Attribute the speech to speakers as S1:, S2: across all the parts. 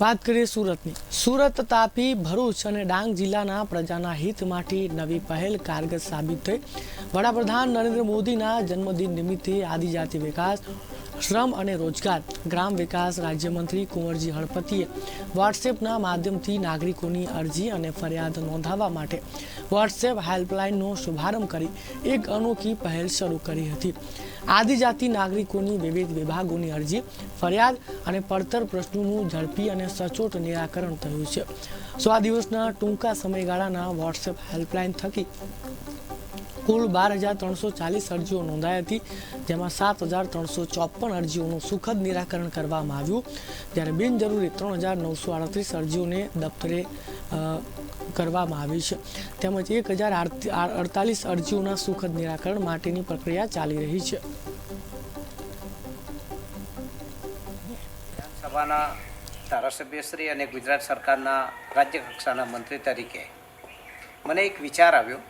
S1: વાત કરીએ સુરતની. સુરત તાપી, ભરૂચ અને ડાંગ જિલ્લાના પ્રજાના હિત માટે નવી પહેલ કારગર સાબિત થઈ. વડાપ્રધાન નરેન્દ્ર મોદીના જન્મદિન નિમિત્તે આદિજાતિ વિકાસ શ્રમ અને રોજગાર. ગ્રામ વિકાસ રાજ્યમંત્રી કુંવરજી હળપતિએ વોટ્સએપના માધ્યમથી નાગરિકોની અરજી અને ફરિયાદ નોંધાવવા માટે વોટ્સએપ હેલ્પલાઇનનો શુભારંભ કરી એક અનોખી પહેલ શરૂ કરી હતી. આદિજાતિ નાગરિકોની વિવિધ વિભાગોની અરજી, ફરિયાદ અને પડતર પ્રશ્નોનું ઝડપી અને સચોટ નિરાકરણ થયું છે. સો આ દિવસના ટૂંકા સમયગાળાના વોટ્સએપ હેલ્પલાઇન થકી કુલ બાર હજાર ત્રણસો ચાલીસ અરજીઓ નોંધાઈ હતી, જેમાં સાત હજાર ત્રણસો ચોપન અરજીઓનું સુખદ નિરાકરણ કરવામાં આવ્યું. જ્યારે બિનજરૂરી ત્રણ હજાર નવસો આડત્રીસ અરજીઓને દફતરે કરવામાં આવી છે. તેમજ એક હજાર અડતાલીસ અરજીઓના સુખદ નિરાકરણ માટેની પ્રક્રિયા ચાલી રહી છે.
S2: વિધાનસભાના ધારાસભ્યશ્રી અને ગુજરાત સરકારના રાજ્ય કક્ષાના મંત્રી તરીકે મને એક વિચાર આવ્યો.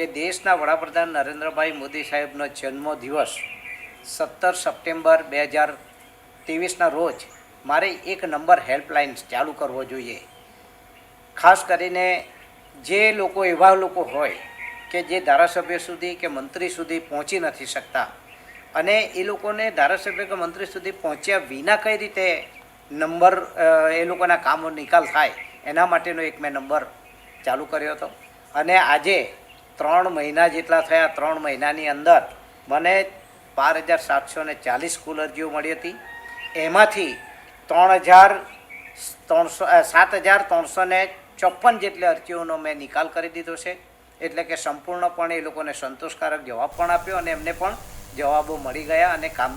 S2: કે દેશના વડાપ્રધાન નરેન્દ્રભાઈ મોદી સાહેબનો જન્મ દિવસ સત્તર સપ્ટેમ્બર બે હજાર ત્રેવીસના રોજ મારે એક નંબર હેલ્પલાઇન ચાલુ કરવો જોઈએ. ખાસ કરીને જે લોકો એવા લોકો હોય કે જે ધારાસભ્ય સુધી કે મંત્રી સુધી પહોંચી નથી શકતા અને એ લોકોને ધારાસભ્ય કે મંત્રી સુધી પહોંચ્યા વિના કઈ રીતે નંબર એ લોકોના કામો નિકાલ થાય એના માટેનો એક મેં નંબર ચાલુ કર્યો હતો. અને આજે ત્રણ મહિના જેટલા થયા, ત્રણ મહિનાની અંદર મને બાર હજાર સાતસો ને ચાલીસ કુલ અરજીઓ મળી હતી. એમાંથી ત્રણ હજાર ત્રણસો સાત હજાર ત્રણસો ને ચોપન જેટલી અરજીઓનો મેં નિકાલ કરી દીધો છે. એટલે કે સંપૂર્ણપણે એ લોકોને સંતોષકારક જવાબ પણ આપ્યો અને એમને પણ જવાબો મળી ગયા અને કામ